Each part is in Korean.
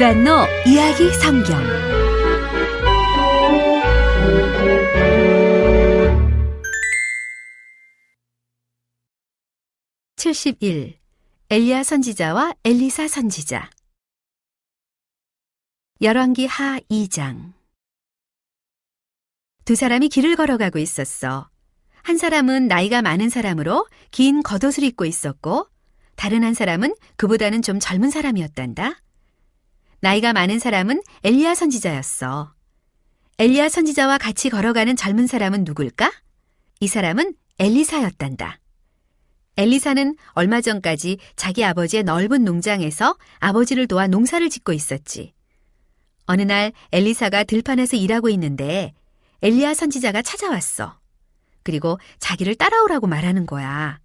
유란노 이야기 성경 (71) 엘리야 선지자와 엘리사 선지자 열왕기 하 2장 두 사람이 길을 걸어가고 있었어. 한 사람은 나이가 많은 사람으로 긴 겉옷을 입고 있었고 다른 한 사람은 그보다는 좀 젊은 사람이었단다. 나이가 많은 사람은 엘리야 선지자였어. 엘리야 선지자와 같이 걸어가는 젊은 사람은 누굴까? 이 사람은 엘리사였단다. 엘리사는 얼마 전까지 자기 아버지의 넓은 농장에서 아버지를 도와 농사를 짓고 있었지. 어느 날 엘리사가 들판에서 일하고 있는데 엘리야 선지자가 찾아왔어. 그리고 자기를 따라오라고 말하는 거야.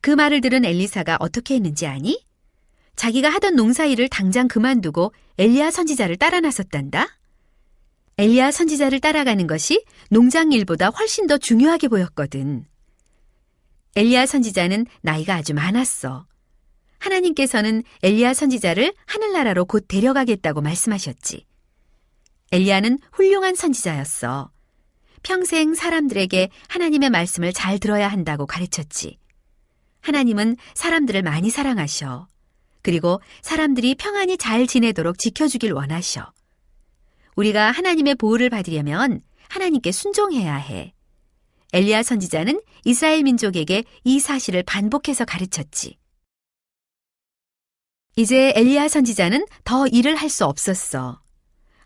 그 말을 들은 엘리사가 어떻게 했는지 아니? 자기가 하던 농사일을 당장 그만두고 엘리야 선지자를 따라 나섰단다. 엘리야 선지자를 따라가는 것이 농장 일보다 훨씬 더 중요하게 보였거든. 엘리야 선지자는 나이가 아주 많았어. 하나님께서는 엘리야 선지자를 하늘나라로 곧 데려가겠다고 말씀하셨지. 엘리야는 훌륭한 선지자였어. 평생 사람들에게 하나님의 말씀을 잘 들어야 한다고 가르쳤지. 하나님은 사람들을 많이 사랑하셔. 그리고 사람들이 평안히 잘 지내도록 지켜주길 원하셔. 우리가 하나님의 보호를 받으려면 하나님께 순종해야 해. 엘리야 선지자는 이스라엘 민족에게 이 사실을 반복해서 가르쳤지. 이제 엘리야 선지자는 더 일을 할 수 없었어.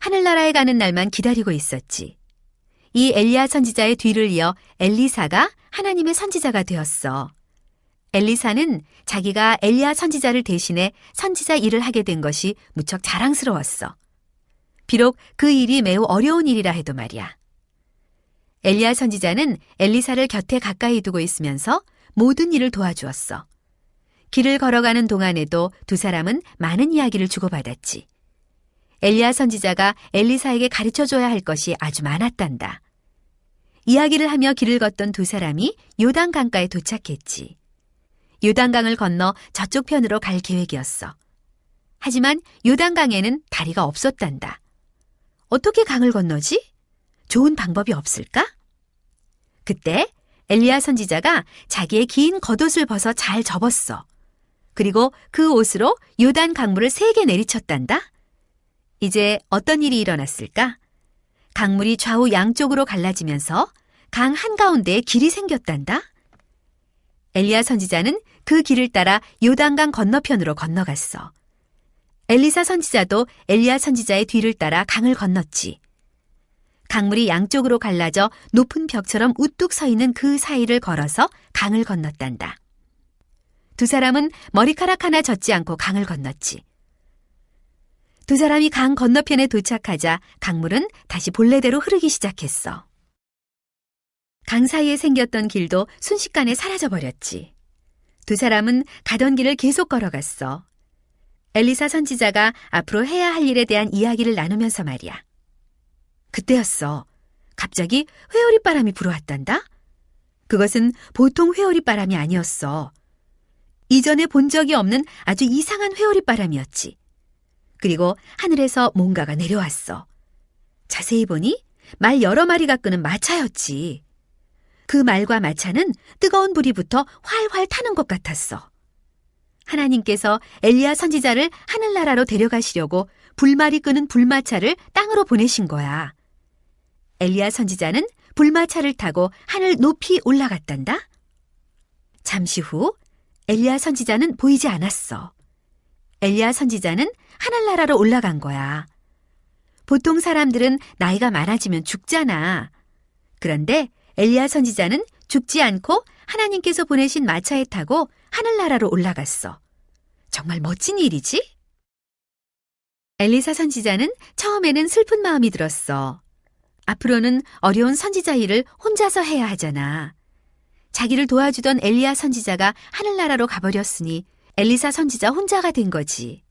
하늘나라에 가는 날만 기다리고 있었지. 이 엘리야 선지자의 뒤를 이어 엘리사가 하나님의 선지자가 되었어. 엘리사는 자기가 엘리야 선지자를 대신해 선지자 일을 하게 된 것이 무척 자랑스러웠어. 비록 그 일이 매우 어려운 일이라 해도 말이야. 엘리야 선지자는 엘리사를 곁에 가까이 두고 있으면서 모든 일을 도와주었어. 길을 걸어가는 동안에도 두 사람은 많은 이야기를 주고받았지. 엘리야 선지자가 엘리사에게 가르쳐 줘야 할 것이 아주 많았단다. 이야기를 하며 길을 걷던 두 사람이 요단 강가에 도착했지. 요단강을 건너 저쪽 편으로 갈 계획이었어. 하지만 요단강에는 다리가 없었단다. 어떻게 강을 건너지? 좋은 방법이 없을까? 그때 엘리야 선지자가 자기의 긴 겉옷을 벗어 잘 접었어. 그리고 그 옷으로 요단 강물을 세게 내리쳤단다. 이제 어떤 일이 일어났을까? 강물이 좌우 양쪽으로 갈라지면서 강 한가운데에 길이 생겼단다. 엘리야 선지자는 그 길을 따라 요단강 건너편으로 건너갔어. 엘리사 선지자도 엘리야 선지자의 뒤를 따라 강을 건넜지. 강물이 양쪽으로 갈라져 높은 벽처럼 우뚝 서 있는 그 사이를 걸어서 강을 건넜단다. 두 사람은 머리카락 하나 젖지 않고 강을 건넜지. 두 사람이 강 건너편에 도착하자 강물은 다시 본래대로 흐르기 시작했어. 강 사이에 생겼던 길도 순식간에 사라져버렸지. 두 사람은 가던 길을 계속 걸어갔어. 엘리사 선지자가 앞으로 해야 할 일에 대한 이야기를 나누면서 말이야. 그때였어. 갑자기 회오리 바람이 불어왔단다? 그것은 보통 회오리 바람이 아니었어. 이전에 본 적이 없는 아주 이상한 회오리 바람이었지. 그리고 하늘에서 뭔가가 내려왔어. 자세히 보니 말 여러 마리가 끄는 마차였지. 그 말과 마차는 뜨거운 불이 붙어 활활 타는 것 같았어. 하나님께서 엘리야 선지자를 하늘나라로 데려가시려고 불말이 끄는 불마차를 땅으로 보내신 거야. 엘리야 선지자는 불마차를 타고 하늘 높이 올라갔단다. 잠시 후 엘리야 선지자는 보이지 않았어. 엘리야 선지자는 하늘나라로 올라간 거야. 보통 사람들은 나이가 많아지면 죽잖아. 그런데 엘리야 선지자는 죽지 않고 하나님께서 보내신 마차에 타고 하늘나라로 올라갔어. 정말 멋진 일이지? 엘리사 선지자는 처음에는 슬픈 마음이 들었어. 앞으로는 어려운 선지자 일을 혼자서 해야 하잖아. 자기를 도와주던 엘리야 선지자가 하늘나라로 가버렸으니 엘리사 선지자 혼자가 된 거지.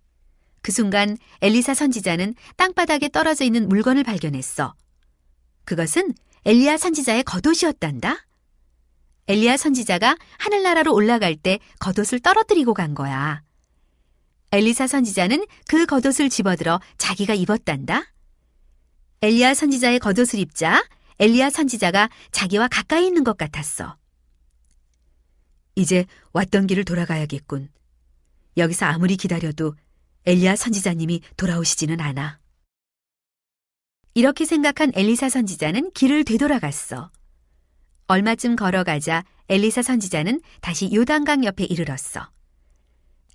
그 순간 엘리사 선지자는 땅바닥에 떨어져 있는 물건을 발견했어. 그것은 엘리야 선지자의 겉옷이었단다. 엘리야 선지자가 하늘나라로 올라갈 때 겉옷을 떨어뜨리고 간 거야. 엘리사 선지자는 그 겉옷을 집어들어 자기가 입었단다. 엘리야 선지자의 겉옷을 입자 엘리야 선지자가 자기와 가까이 있는 것 같았어. 이제 왔던 길을 돌아가야겠군. 여기서 아무리 기다려도 엘리야 선지자님이 돌아오시지는 않아. 이렇게 생각한 엘리사 선지자는 길을 되돌아갔어. 얼마쯤 걸어가자 엘리사 선지자는 다시 요단강 옆에 이르렀어.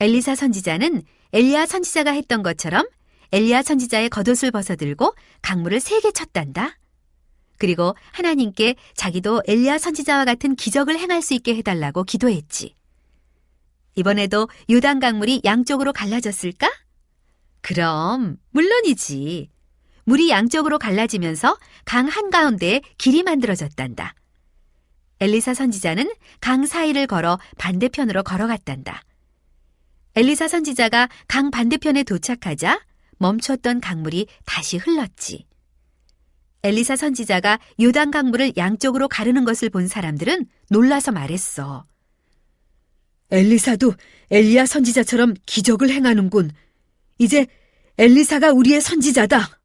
엘리사 선지자는 엘리야 선지자가 했던 것처럼 엘리야 선지자의 겉옷을 벗어들고 강물을 세게 쳤단다. 그리고 하나님께 자기도 엘리야 선지자와 같은 기적을 행할 수 있게 해달라고 기도했지. 이번에도 요단 강물이 양쪽으로 갈라졌을까? 그럼 물론이지. 물이 양쪽으로 갈라지면서 강 한가운데에 길이 만들어졌단다. 엘리사 선지자는 강 사이를 걸어 반대편으로 걸어갔단다. 엘리사 선지자가 강 반대편에 도착하자 멈췄던 강물이 다시 흘렀지. 엘리사 선지자가 요단 강물을 양쪽으로 가르는 것을 본 사람들은 놀라서 말했어. 엘리사도 엘리야 선지자처럼 기적을 행하는군. 이제 엘리사가 우리의 선지자다.